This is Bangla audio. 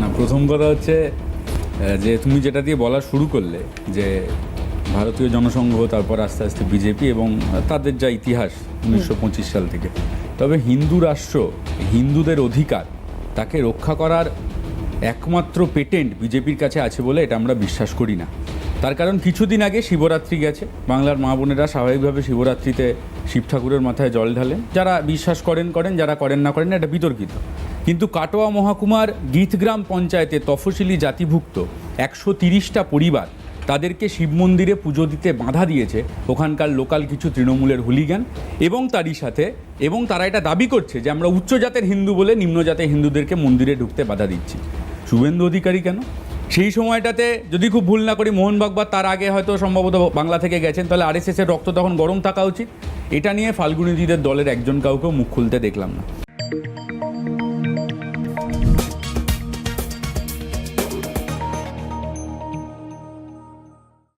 না প্রথম কথা হচ্ছে যে তুমি যেটা দিয়ে বলা শুরু করলে যে ভারতীয় জনসংঘ তারপর আস্তে আস্তে বিজেপি এবং তাদের যা ইতিহাস উনিশশো পঁচিশ সাল থেকে। তবে হিন্দু রাষ্ট্র হিন্দুদের অধিকার তাকে রক্ষা করার একমাত্র পেটেন্ট বিজেপির কাছে আছে বলে এটা আমরা বিশ্বাস করি না। তার কারণ কিছুদিন আগে শিবরাত্রি গেছে। বাংলার মা বোনেরা স্বাভাবিকভাবে শিবরাত্রিতে শিব ঠাকুরের মাথায় জল ঢালেন। যারা বিশ্বাস করেন করেন যারা করেন না করেন এটা বিতর্কিত। কিন্তু কাটোয়া মহকুমার গীতগ্রাম পঞ্চায়েতে তফসিলি জাতিভুক্ত একশো তিরিশটা পরিবার তাদেরকে শিব মন্দিরে পুজো দিতে বাধা দিয়েছে। ওখানকার লোকাল কিছু তৃণমূলের হুলিগান এবং তারই সাথে এবং তারা এটা দাবি করছে যে আমরা উচ্চ জাতের হিন্দু বলে নিম্ন জাতের হিন্দুদেরকে মন্দিরে ঢুকতে বাধা দিচ্ছি। শুভেন্দু অধিকারী কেন? সেই সময়টাতে যদি খুব ভুল না করি মোহনবাগ বা তার আগে হয়তো সম্ভবত বাংলা থেকে গেছেন, তাহলে আরএসএস এর রক্ত তখন গরম থাকা উচিত। এটা নিয়ে ফাল্গুনিজিদের দলের একজন কাউকেও মুখ খুলতে দেখলাম না।